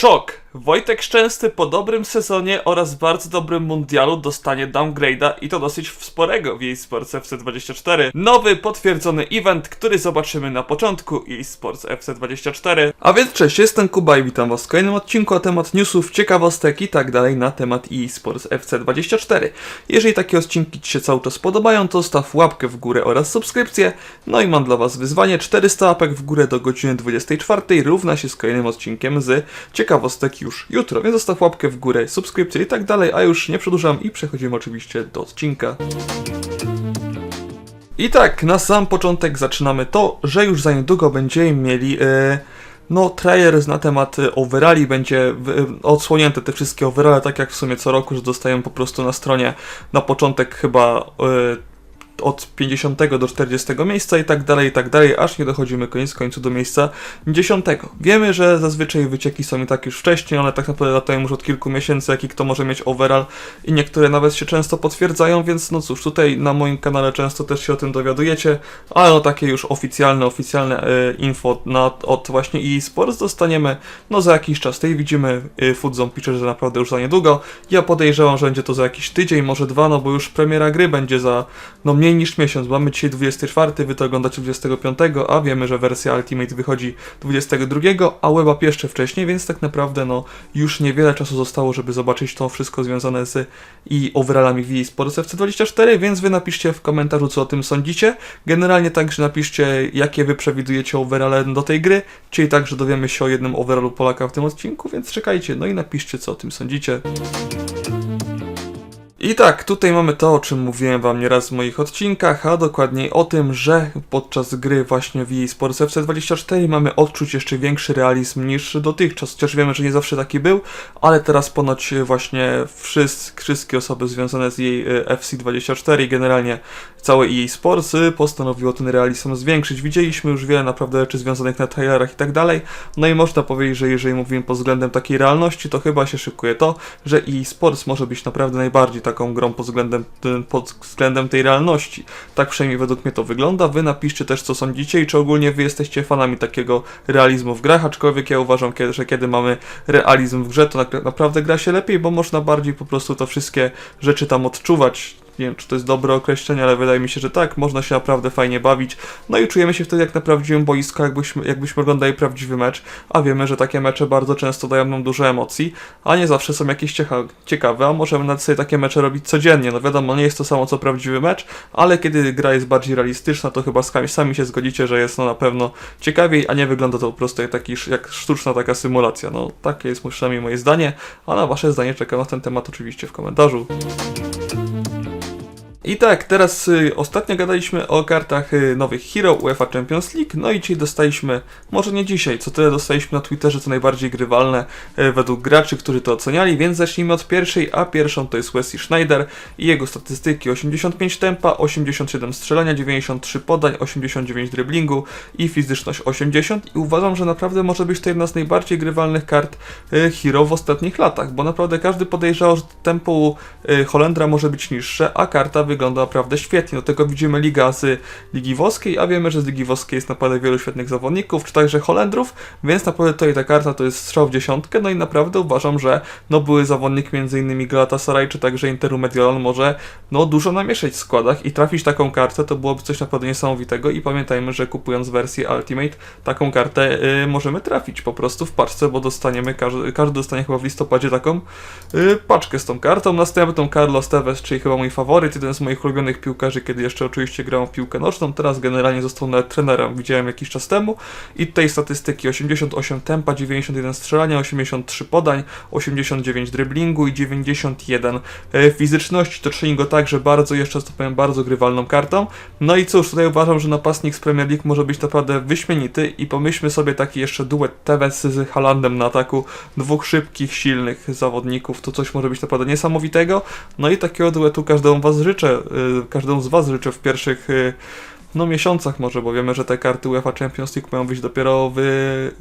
Schock. Wojtek Szczęsny po dobrym sezonie oraz bardzo dobrym mundialu dostanie downgrade'a i to dosyć sporego w eSports FC24. Nowy, potwierdzony event, który zobaczymy na początku eSports FC24. A więc cześć, jestem Kuba i witam was w kolejnym odcinku na temat newsów, ciekawostek i tak dalej na temat eSports FC24. Jeżeli takie odcinki ci się cały czas podobają, to staw łapkę w górę oraz subskrypcję. No i mam dla was wyzwanie 400 łapek w górę do godziny 24 równa się z kolejnym odcinkiem z ciekawostek już jutro, więc zostaw łapkę w górę, subskrypcję i tak dalej, a już nie przedłużam i przechodzimy oczywiście do odcinka. I tak, na sam początek zaczynamy to, że już za niedługo będziemy mieli e, no trailer na temat e, overali, będzie e, odsłonięte te wszystkie overale, tak jak w sumie co roku, że dostają po prostu na stronie na początek chyba od 50 do 40 miejsca i tak dalej, i tak dalej, aż nie dochodzimy koniec końcu do miejsca 10. Wiemy, że zazwyczaj wycieki są i tak już wcześniej, ale tak naprawdę latają już od kilku miesięcy, jaki kto może mieć overall i niektóre nawet się często potwierdzają, więc no cóż, tutaj na moim kanale często też się o tym dowiadujecie, ale no takie już oficjalne, oficjalne e, info na, od właśnie EA Sports dostaniemy no za jakiś czas. Tutaj widzimy, e, Foodzone pisze, że naprawdę już za niedługo. Ja podejrzewam, że będzie to za jakiś tydzień, może dwa, no bo już premiera gry będzie za no mniej niż miesiąc. Mamy dzisiaj 24, wy to oglądacie 25, a wiemy, że wersja Ultimate wychodzi 22, a web app jeszcze wcześniej, więc tak naprawdę no już niewiele czasu zostało, żeby zobaczyć to wszystko związane z i overallami w Sports FC24, więc wy napiszcie w komentarzu, co o tym sądzicie. Generalnie także napiszcie, jakie wy przewidujecie overale do tej gry, czyli także dowiemy się o jednym overallu Polaka w tym odcinku, więc czekajcie, no i napiszcie, co o tym sądzicie. I tak, tutaj mamy to, o czym mówiłem wam nieraz w moich odcinkach, a dokładniej o tym, że podczas gry właśnie w EA Sports FC24 mamy odczuć jeszcze większy realizm niż dotychczas, chociaż wiemy, że nie zawsze taki był, ale teraz ponoć właśnie wszystkie, wszystkie osoby związane z jej FC24 i generalnie całe EA Sports y, postanowiło ten realizm zwiększyć. Widzieliśmy już wiele naprawdę rzeczy związanych na trailerach i tak dalej, no i można powiedzieć, że jeżeli mówimy pod względem takiej realności, to chyba się szykuje to, że EA Sports może być naprawdę najbardziej taką grą pod względem, pod względem tej realności. Tak przynajmniej według mnie to wygląda. Wy napiszcie też co sądzicie i czy ogólnie wy jesteście fanami takiego realizmu w grach, aczkolwiek ja uważam, że kiedy mamy realizm w grze, to naprawdę gra się lepiej, bo można bardziej po prostu to wszystkie rzeczy tam odczuwać. Nie wiem, czy to jest dobre określenie, ale wydaje mi się, że tak, można się naprawdę fajnie bawić. No i czujemy się wtedy jak na prawdziwym boisku, jakbyśmy, jakbyśmy oglądali prawdziwy mecz, a wiemy, że takie mecze bardzo często dają nam dużo emocji, a nie zawsze są jakieś ciecha- ciekawe, a możemy nawet sobie takie mecze robić codziennie. No wiadomo, nie jest to samo co prawdziwy mecz, ale kiedy gra jest bardziej realistyczna, to chyba sami, się zgodzicie, że jest no na pewno ciekawiej, a nie wygląda to po prostu jak, taki, jak sztuczna taka symulacja. No takie jest przynajmniej moje zdanie, a na wasze zdanie czekam na ten temat oczywiście w komentarzu. I tak, teraz y, ostatnio gadaliśmy o kartach y, nowych Hero UEFA Champions League, no i dzisiaj dostaliśmy, może nie dzisiaj, co tyle dostaliśmy na Twitterze, co najbardziej grywalne y, według graczy, którzy to oceniali, więc zacznijmy od pierwszej, a pierwszą to jest Wesley Schneider i jego statystyki. 85 tempa, 87 strzelania, 93 podań, 89 driblingu i fizyczność 80 i uważam, że naprawdę może być to jedna z najbardziej grywalnych kart y, Hero w ostatnich latach, bo naprawdę każdy podejrzewał, że tempo y, Holendra może być niższe, a karta wygląda naprawdę świetnie. Do tego widzimy liga z Ligi Włoskiej, a wiemy, że z Ligi Włoskiej jest naprawdę wielu świetnych zawodników, czy także Holendrów, więc naprawdę tutaj ta karta to jest strzał w dziesiątkę, no i naprawdę uważam, że no były zawodnik m.in. Galatasaray, czy także Interu Mediolan może no dużo namieszać w składach i trafić taką kartę to byłoby coś naprawdę niesamowitego i pamiętajmy, że kupując wersję Ultimate taką kartę y, możemy trafić po prostu w paczce, bo dostaniemy, każdy, każdy dostanie chyba w listopadzie taką y, paczkę z tą kartą. Następną Carlos Tevez, czyli chyba mój faworyt, jeden z moich ulubionych piłkarzy, kiedy jeszcze oczywiście grałem w piłkę noczną, teraz generalnie został nawet trenerem, widziałem jakiś czas temu i tutaj statystyki 88 tempa, 91 strzelania, 83 podań, 89 driblingu i 91 e, fizyczności, to czyni go także bardzo, jeszcze to powiem, bardzo grywalną kartą. No i cóż, tutaj uważam, że napastnik z Premier League może być naprawdę wyśmienity i pomyślmy sobie taki jeszcze duet Tevez z Halandem na ataku, dwóch szybkich, silnych zawodników, to coś może być naprawdę niesamowitego. No i takiego duetu każdemu was życzę, y, każdemu z was życzę w pierwszych y, no miesiącach może, bo wiemy, że te karty UEFA Champions League mają wyjść dopiero w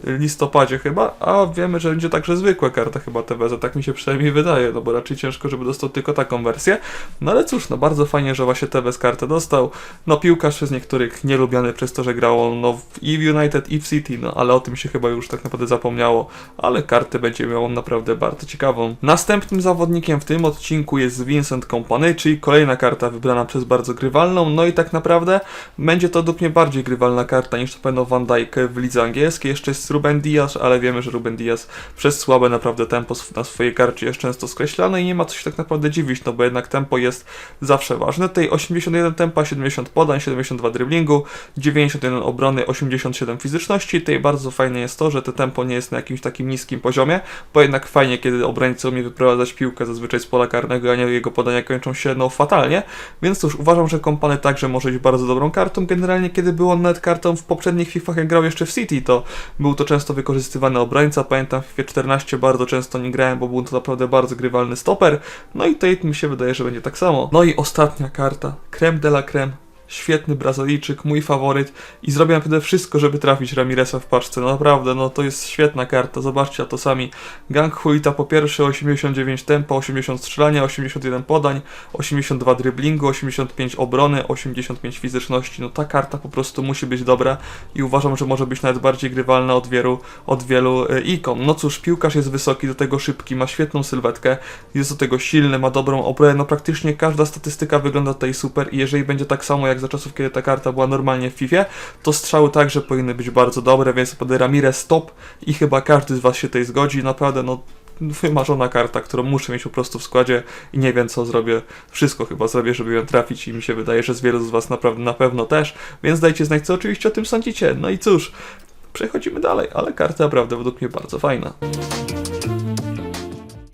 listopadzie chyba, a wiemy, że będzie także zwykła karta chyba TVZ, tak mi się przynajmniej wydaje, no bo raczej ciężko, żeby dostał tylko taką wersję. No ale cóż, no bardzo fajnie, że właśnie TVZ kartę dostał. No piłkarz przez niektórych nielubiany przez to, że grało no w- i United i w City, no ale o tym się chyba już tak naprawdę zapomniało, ale kartę będzie miał naprawdę bardzo ciekawą. Następnym zawodnikiem w tym odcinku jest Vincent Kompany, czyli kolejna karta wybrana przez bardzo grywalną, no i tak naprawdę będzie to według mnie bardziej grywalna karta niż to pewno Van Dijk w lidze angielskiej. Jeszcze jest Ruben Diaz, ale wiemy, że Ruben Diaz przez słabe naprawdę tempo na swojej karcie jest często skreślane i nie ma co się tak naprawdę dziwić, no bo jednak tempo jest zawsze ważne. Tutaj 81 tempa, 70 podań, 72 driblingu, 91 obrony, 87 fizyczności. Tutaj bardzo fajne jest to, że to tempo nie jest na jakimś takim niskim poziomie, bo jednak fajnie, kiedy obrońcy umie wyprowadzać piłkę zazwyczaj z pola karnego, a nie jego podania kończą się no fatalnie. Więc cóż, uważam, że Kompany także może być bardzo dobrą kartą. Generalnie, kiedy był on nawet kartą w poprzednich FIFAch, jak grał jeszcze w City, to był to często wykorzystywany obrońca. Pamiętam w FIFA 14 bardzo często nie grałem, bo był to naprawdę bardzo grywalny stoper. No i tutaj mi się wydaje, że będzie tak samo. No i ostatnia karta, creme de la creme. Świetny Brazylijczyk, mój faworyt i zrobię naprawdę wszystko, żeby trafić Ramiresa w paczce. No naprawdę, no to jest świetna karta, zobaczcie, to sami. Gang Huita po pierwsze 89 tempa, 80 strzelania, 81 podań, 82 driblingu, 85 obrony, 85 fizyczności. No ta karta po prostu musi być dobra i uważam, że może być nawet bardziej grywalna od wielu, od wielu e, ikon. No cóż, piłkarz jest wysoki, do tego szybki, ma świetną sylwetkę, jest do tego silny, ma dobrą obronę, no praktycznie każda statystyka wygląda tutaj super i jeżeli będzie tak samo jak za czasów, kiedy ta karta była normalnie w FIFA, to strzały także powinny być bardzo dobre, więc pod Ramirez top i chyba każdy z Was się tutaj zgodzi, naprawdę no wymarzona karta, którą muszę mieć po prostu w składzie i nie wiem co zrobię. Wszystko chyba zrobię, żeby ją trafić i mi się wydaje, że z wielu z Was naprawdę na pewno też, więc dajcie znać co oczywiście o tym sądzicie. No i cóż, przechodzimy dalej, ale karta naprawdę według mnie bardzo fajna.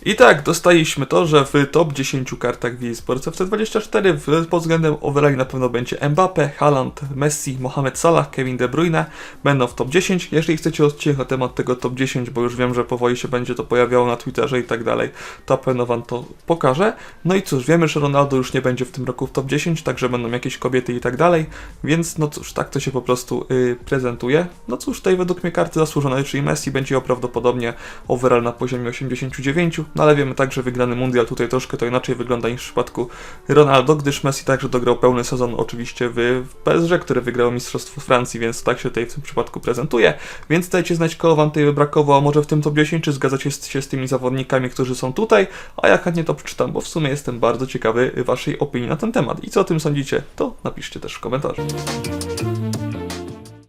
I tak, dostaliśmy to, że w top 10 kartach w eSports FC24 w- pod względem overall na pewno będzie Mbappe, Haaland, Messi, Mohamed Salah, Kevin De Bruyne będą w top 10. Jeżeli chcecie odcinek na temat tego top 10, bo już wiem, że powoli się będzie to pojawiało na Twitterze i tak dalej, to na pewno wam to pokażę. No i cóż, wiemy, że Ronaldo już nie będzie w tym roku w top 10, także będą jakieś kobiety i tak dalej, więc no cóż, tak to się po prostu y, prezentuje. No cóż, tutaj według mnie karty zasłużone, czyli Messi będzie miał prawdopodobnie overall na poziomie 89, no ale wiemy także, że wygrany mundial tutaj troszkę to inaczej wygląda niż w przypadku Ronaldo, gdyż Messi także dograł pełny sezon oczywiście w, PSG, które wygrało Mistrzostwo Francji, więc tak się tutaj w tym przypadku prezentuje. Więc dajcie znać, kogo wam tutaj brakowało, może w tym top 10, czy zgadzacie się z tymi zawodnikami, którzy są tutaj, a ja chętnie to przeczytam, bo w sumie jestem bardzo ciekawy waszej opinii na ten temat. I co o tym sądzicie, to napiszcie też w komentarzu.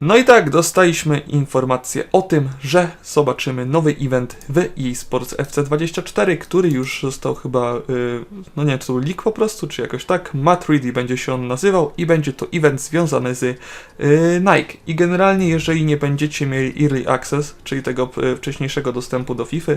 No i tak, dostaliśmy informację o tym, że zobaczymy nowy event w eSports FC24, który już został chyba, yy, no nie wiem, czy to leak po prostu, czy jakoś tak, Matt Reedy będzie się on nazywał i będzie to event związany z yy, Nike. I generalnie, jeżeli nie będziecie mieli Early Access, czyli tego yy, wcześniejszego dostępu do FIFA,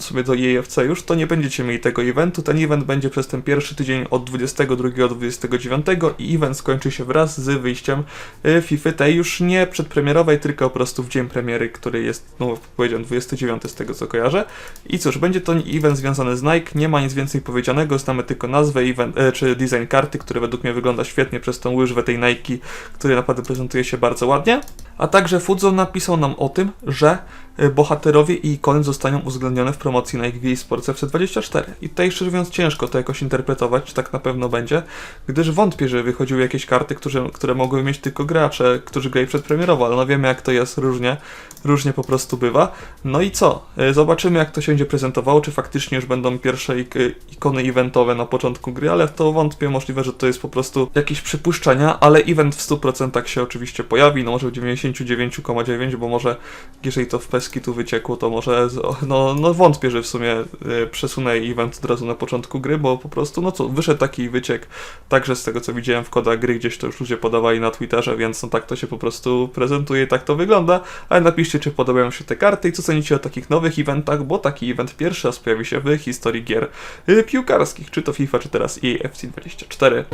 sobie do EFC już, to nie będziecie mieli tego eventu. Ten event będzie przez ten pierwszy tydzień od 22 do 29 i event skończy się wraz z wyjściem y, FIFA tej już nie przedpremierowej, tylko po prostu w dzień premiery, który jest, no powiedziałem, 29 z tego co kojarzę. I cóż, będzie to event związany z Nike, nie ma nic więcej powiedzianego, znamy tylko nazwę event, e, czy design karty, który według mnie wygląda świetnie przez tą łyżwę tej Nike, który naprawdę prezentuje się bardzo ładnie. A także Fudzon napisał nam o tym, że y, bohaterowie i ikony zostaną uwzględnione w promocji Nike w Sports FC24. I tutaj szczerze mówiąc ciężko to jakoś interpretować, czy tak na pewno będzie, gdyż wątpię, że wychodziły jakieś karty, które, które mogły mieć tylko gracze, którzy grali przedpremierowo, ale no wiemy jak to jest różnie, różnie po prostu bywa. No i co? Y, Zobaczymy jak to się będzie prezentowało, czy faktycznie już będą pierwsze ik- ikony eventowe na początku gry, ale w to wątpię, możliwe, że to jest po prostu jakieś przypuszczenia, ale event w 100% się oczywiście pojawi, no może w 99,9, bo może jeżeli to w peski tu wyciekło, to może no, no wątpię, że w sumie y, przesunę event od razu na początku gry, bo po prostu no co, wyszedł taki wyciek, także z tego co widziałem w kodach gry, gdzieś to już ludzie podawali na Twitterze, więc no tak to się po prostu prezentuje, tak to wygląda, ale napiszcie czy podobają się te karty i co sądzicie o takich nowych eventach, bo taki event pierwszy raz pojawi się w historii gier y, piłkarskich, czy to FIFA, czy teraz EA FC24.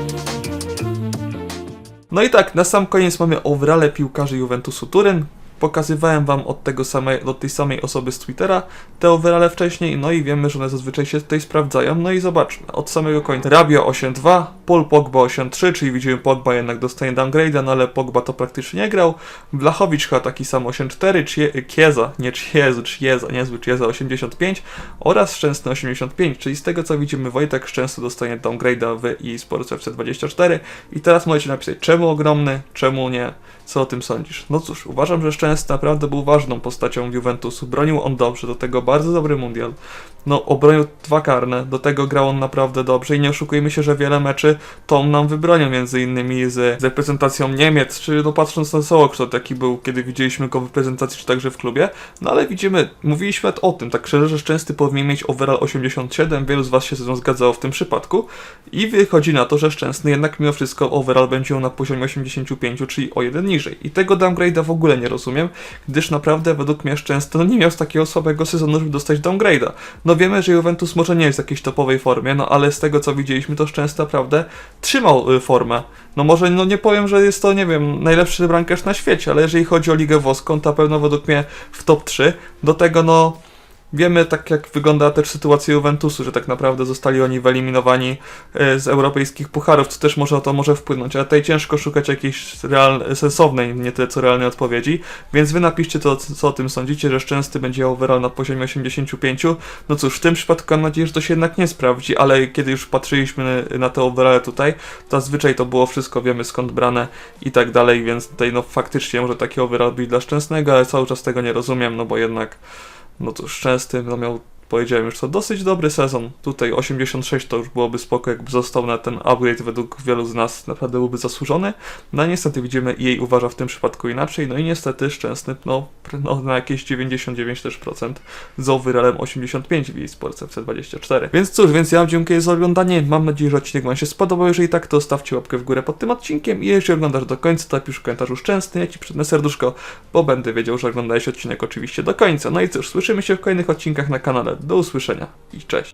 No i tak, na sam koniec mamy overale piłkarzy Juventusu Turyn. Pokazywałem wam od, tego samej, od tej samej osoby z Twittera te overale wcześniej, no i wiemy, że one zazwyczaj się tutaj sprawdzają, no i zobaczmy, od samego końca. Rabio 8.2, Paul Pogba 8.3, czyli widzimy Pogba jednak dostaje downgrade'a, no ale Pogba to praktycznie nie grał. Blachowicz chyba taki sam 8.4, Cie- Chiesa, nie Chiezu, Chiesa, niezły Chiesa 85 oraz Szczęsny 85, czyli z tego co widzimy Wojtek Szczęsny dostanie downgrade'a w eSports FC24 i teraz możecie napisać czemu ogromny, czemu nie, co o tym sądzisz? No cóż, uważam, że Szczęsny naprawdę był ważną postacią Juventusu, bronił on dobrze, do tego bardzo dobry mundial, no obronił dwa karne, do tego grał on naprawdę dobrze i nie oszukujmy się, że wiele meczy to on nam wybronił między innymi z, z reprezentacją Niemiec, czy no patrząc na całokształt jaki był, kiedy widzieliśmy go w reprezentacji, czy także w klubie, no ale widzimy, mówiliśmy o tym, tak szczerze, że Szczęsny powinien mieć overall 87, wielu z was się ze mną zgadzało w tym przypadku. I wychodzi na to, że Szczęsny jednak mimo wszystko overall będzie na poziomie 85, czyli o jeden niżej. I tego downgrade'a w ogóle nie rozumiem, gdyż naprawdę według mnie Szczęsny no nie miał takiego słabego sezonu, żeby dostać downgrade'a. No wiemy, że Juventus może nie jest w jakiejś topowej formie, no ale z tego co widzieliśmy, to Szczęsny naprawdę trzymał y, formę. No może, no nie powiem, że jest to, nie wiem, najlepszy bramkarz na świecie, ale jeżeli chodzi o Ligę Włoską, to pewno według mnie w top 3. Do tego, no, wiemy tak jak wygląda też sytuacja Juventusu, że tak naprawdę zostali oni wyeliminowani y, z europejskich pucharów, co też może o to może wpłynąć, ale tutaj ciężko szukać jakiejś real, sensownej, nie tyle co realnej odpowiedzi, więc wy napiszcie to, co o tym sądzicie, że Szczęsny będzie overall na poziomie 85. No cóż, w tym przypadku mam nadzieję, że to się jednak nie sprawdzi, ale kiedy już patrzyliśmy na te overale tutaj, to zazwyczaj to było wszystko, wiemy skąd brane i tak dalej, więc tutaj no faktycznie może taki overall być dla Szczęsnego, ale cały czas tego nie rozumiem, no bo jednak no to Szczęsny no miał powiedziałem już to dosyć dobry sezon. Tutaj 86 to już byłoby spoko, jakby został na ten upgrade według wielu z nas naprawdę byłby zasłużony. No niestety widzimy jej uważa w tym przypadku inaczej, no i niestety Szczęsny no, no na jakieś 99 też procent z overallem 85 w jej Sports FC24. Więc cóż, więc ja dziękuję za oglądanie, mam nadzieję, że odcinek wam się spodobał, jeżeli tak to stawcie łapkę w górę pod tym odcinkiem i jeżeli oglądasz do końca, to napisz w komentarzu Szczęsny, ja ci przytnę serduszko, bo będę wiedział, że oglądałeś odcinek oczywiście do końca. No i cóż, słyszymy się w kolejnych odcinkach na kanale. Do usłyszenia i cześć.